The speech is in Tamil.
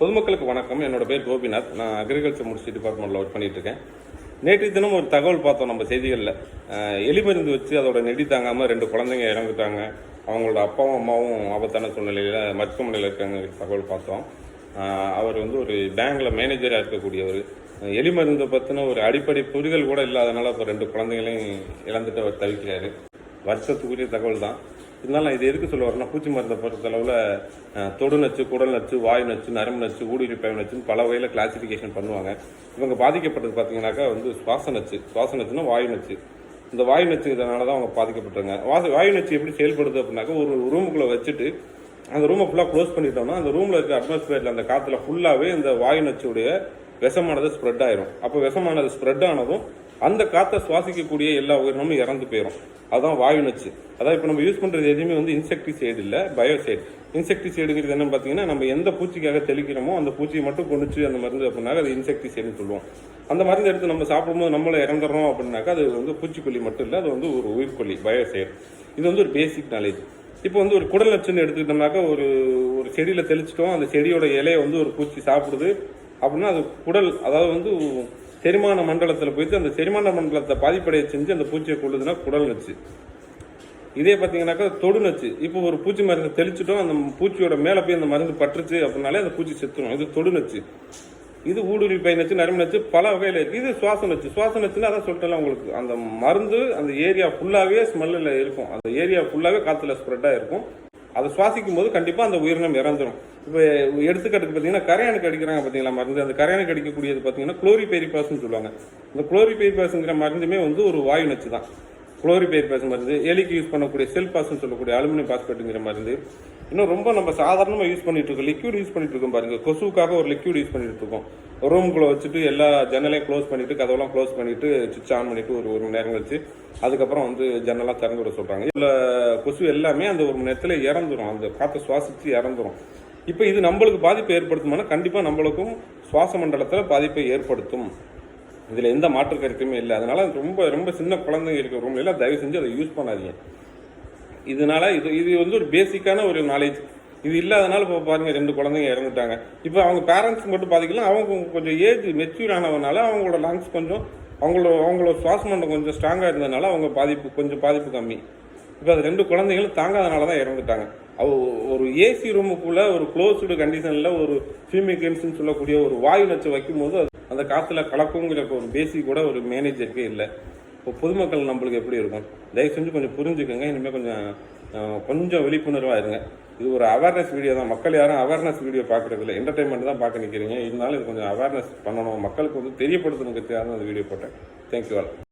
பொதுமக்களுக்கு வணக்கம். என்னோட பேர் கோபிநாத். நான் அக்ரிகல்ச்சர் முடிச்சு டிபார்ட்மெண்ட்டில் ஒர்க் பண்ணிட்டு இருக்கேன் நேற்று தினம் ஒரு தகவல் பார்த்தோம் நம்ம செய்திகளில். எலிமருந்து எலி மருந்து வச்சு அதோட நெடி தாங்காமல் ரெண்டு குழந்தைங்க இறந்துட்டாங்க. அவங்களோட அப்பாவும் அம்மாவும் ஆபத்தான சூழ்நிலையில் மருத்துவமனையில் இருக்காங்க தகவல் பார்த்தோம். அவர் வந்து ஒரு பேங்கில் மேனேஜராக இருக்கக்கூடியவர். எலிமருந்தை எலி மருந்தை பற்றின ஒரு அடிப்படை புரிதல் கூட இல்லாதனால இப்போ ரெண்டு குழந்தைங்களையும் இழந்துட்டு அவர் தவிக்கிறாரு. வருஷத்துக்குரிய தகவல் தான் இருந்தாலும் நான் இது எதுக்கு சொல்ல வரேன்னா பூச்சி மருந்தை பொறுத்தளவில் தொடு நச்சு குடல் நச்சு வாய் நச்சு நரம்பு நச்சு ஊடுருவி நச்சுன்னு பல வகையில் கிளாசிஃபிகேஷன் பண்ணுவாங்க. இவங்க பாதிக்கப்பட்டது பார்த்தீங்கன்னாக்கா வந்து சுவாச நச்சு. சுவாச நச்சுன்னா வாயு நச்சு. இந்த வாயு நச்சு இதனால தான் அவங்க பாதிக்கப்பட்டாங்க வாச வாயு நச்சு எப்படி செயல்படுது அப்படின்னாக்கா ஒரு ரூமுக்குள்ளே வச்சுட்டு அந்த ரூமை ஃபுல்லாக க்ளோஸ் பண்ணிட்டோம்னா அந்த ரூமில் இருக்க அட்மாஸ்பியரில் அந்த காற்றுல ஃபுல்லாகவே இந்த வாயு நச்சுடைய விஷமானது ஸ்ப்ரெட் ஆயிரும். அப்போ விஷமானது ஸ்ப்ரெட் ஆனதும் அந்த காற்றை சுவாசிக்கக்கூடிய எல்லா உயிரினமும் இறந்து போயிடும் அதான் வாயு நச்சு. அதான் இப்போ நம்ம யூஸ் பண்ணுறது எதுவுமே வந்து இன்செக்டிசைடு இல்லை பயோசைடு இன்செக்டிசைடுங்கிறது என்னன்னு பார்த்தீங்கன்னா நம்ம எந்த பூச்சிக்காக தெளிக்கிறோமோ அந்த பூச்சியை மட்டும் கொண்டுச்சு அந்த மருந்து அப்படின்னாக்க அது இன்செக்டிசைடுன்னு சொல்லுவோம். அந்த மருந்து எடுத்து நம்ம சாப்பிடும்போது நம்மளை இறந்துடுறோம் அப்படின்னாக்கா அது வந்து பூச்சிக்கொல்லி மட்டும் இல்லை அது வந்து ஒரு உயிர்கொல்லி பயோசைடு இது வந்து ஒரு பேசிக் நாலேஜ் இப்போ வந்து ஒரு குடல் நச்சுன்னு எடுத்துக்கிட்டோம்னாக்கா ஒரு ஒரு செடியில் தெளிச்சிட்டோம் அந்த செடியோட இலையை வந்து ஒரு பூச்சி சாப்பிடுது அப்படின்னா அது குடல் அதாவது வந்து செரிமான மண்டலத்தில் போயிட்டு அந்த செரிமான மண்டலத்தை பாதிப்படைய செஞ்சு அந்த பூச்சியை கொள்ளுதுன்னா குடல் நச்சு. இதே பார்த்தீங்கன்னாக்கா தொடு நச்சு. இப்போ ஒரு பூச்சி மருந்து தெளிச்சிட்டோம் அந்த பூச்சியோட மேலே போய் அந்த மருந்து பட்டுருச்சு அப்படின்னாலே அந்த பூச்சி செத்துரும். இது தொடு நச்சு. இது ஊடுருவி பை நச்சு நரம்பு நச்சு பல வகையில் இருக்குது இது சுவாச நச்சு. சுவாச நச்சுன்னு அதான் சொல்லிட்டேன் உங்களுக்கு. அந்த மருந்து அந்த ஏரியா ஃபுல்லாகவே ஸ்மெல்லில் இருக்கும். அந்த ஏரியா ஃபுல்லாகவே காற்றுல ஸ்ப்ரெட்டாக இருக்கும் அதை சுவாசிக்கும் போது கண்டிப்பாக அந்த உயிரினம் இறந்துரும். இப்போ எடுத்துக்காட்டுக்கு பார்த்தீங்கன்னா கரையானுக்கு அடிக்கிறாங்க பார்த்தீங்களா மருந்து? அந்த கரையானுக்கு அடிக்கக்கூடியது பார்த்தீங்கன்னா குளோரிபெரிபாஸ்னு சொல்லுவாங்க. இந்த குளோரிபெரிபாஸ்ங்கிற மருந்துமே வந்து ஒரு வாயு நச்சு தான். குளோரிபெரிபாஸ் மருந்து எலிக்கு யூஸ் பண்ணக்கூடிய செல் பாஸ்ன்னு சொல்லக்கூடிய அலுமினியம் பாஸ்பேட்டுங்கிற மருந்து இன்னும் ரொம்ப நம்ம சாதாரணமாக யூஸ் பண்ணிட்டு இருக்கோம் லிக்யூட் யூஸ் பண்ணிட்டு இருக்கோம் பாருங்க. கொசுவுக்காக ஒரு லிக்யூட் யூஸ் பண்ணிட்டு இருக்கோம். ரூம்குள்ளே வச்சுட்டு எல்லா ஜன்னலையும் க்ளோஸ் பண்ணிட்டு கதவெல்லாம் க்ளோஸ் பண்ணிட்டு சுவிட்ச் ஆன் பண்ணிட்டு ஒரு ஒரு மணி நேரம் கழிச்சு அதுக்கப்புறம் வந்து ஜன்னலாம் திறந்து விட சொல்கிறாங்க இதில் கொசு எல்லாமே அந்த ஒரு மணி நேரத்தில் இறந்துரும். அந்த காற்றை சுவாசித்து இறந்துரும். இப்போ இது நம்மளுக்கு பாதிப்பை ஏற்படுத்துமானா கண்டிப்பாக நம்மளுக்கும் சுவாச மண்டலத்தில் பாதிப்பை ஏற்படுத்தும். இதில் எந்த மாற்று கருத்துமே இல்லை. அதனால் ரொம்ப ரொம்ப சின்ன குழந்தைங்க இருக்கிற ரூம்ல எல்லாம் தயவு செஞ்சு அதை யூஸ் பண்ணாதீங்க. இதனால இது இது வந்து ஒரு பேசிக்கான ஒரு நாலேஜ் இது இல்லாதனால இப்போ பாருங்கள் ரெண்டு குழந்தைங்க இறந்துட்டாங்க. இப்போ அவங்க பேரண்ட்ஸ் மட்டும் பாதிக்கலாம் அவங்க கொஞ்சம் ஏஜ் மெச்சூர் ஆனவனால அவங்களோட லங்ஸ் கொஞ்சம் அவங்களோட அவங்களோட சுவாச மண்டலம் கொஞ்சம் ஸ்ட்ராங்காக இருந்ததுனால அவங்க பாதிப்பு கொஞ்சம் பாதிப்பு கம்மி. இப்போ அது ரெண்டு குழந்தைகளும் தாங்காதனால தான் இறந்துட்டாங்க. அவ ஒரு ஏசி ரூமுக்குள்ளே ஒரு க்ளோஸ்டு கண்டிஷனில் ஒரு ஃபியூமிகன்ஸ்னு சொல்லக்கூடிய ஒரு வாயு நச்சு வைக்கும்போது அது அந்த காற்றுல கலக்குங்கிற ஒரு பேசிக் கூட ஒரு மேனேஜருக்கு இல்லை. இப்போ பொதுமக்கள் நம்மளுக்கு எப்படி இருக்கும்? தயவு செஞ்சு கொஞ்சம் புரிஞ்சுக்கோங்க. இனிமேல் கொஞ்சம் கொஞ்சம் விழிப்புணர்வாக இருங்க. இது ஒரு அவேர்னஸ் வீடியோ தான். மக்கள் யாரும் அவேர்னஸ் வீடியோ பார்க்குறது இல்லை. என்டர்டைன்மெண்ட் தான் பார்க்க நிற்கிறீங்க இருந்தாலும் இது கொஞ்சம் அவேர்னஸ் பண்ணணும். மக்களுக்கு வந்து தெரியப்படுத்தணுங்கிறதுக்காக தான் அந்த வீடியோ போட்டேன். Thank you all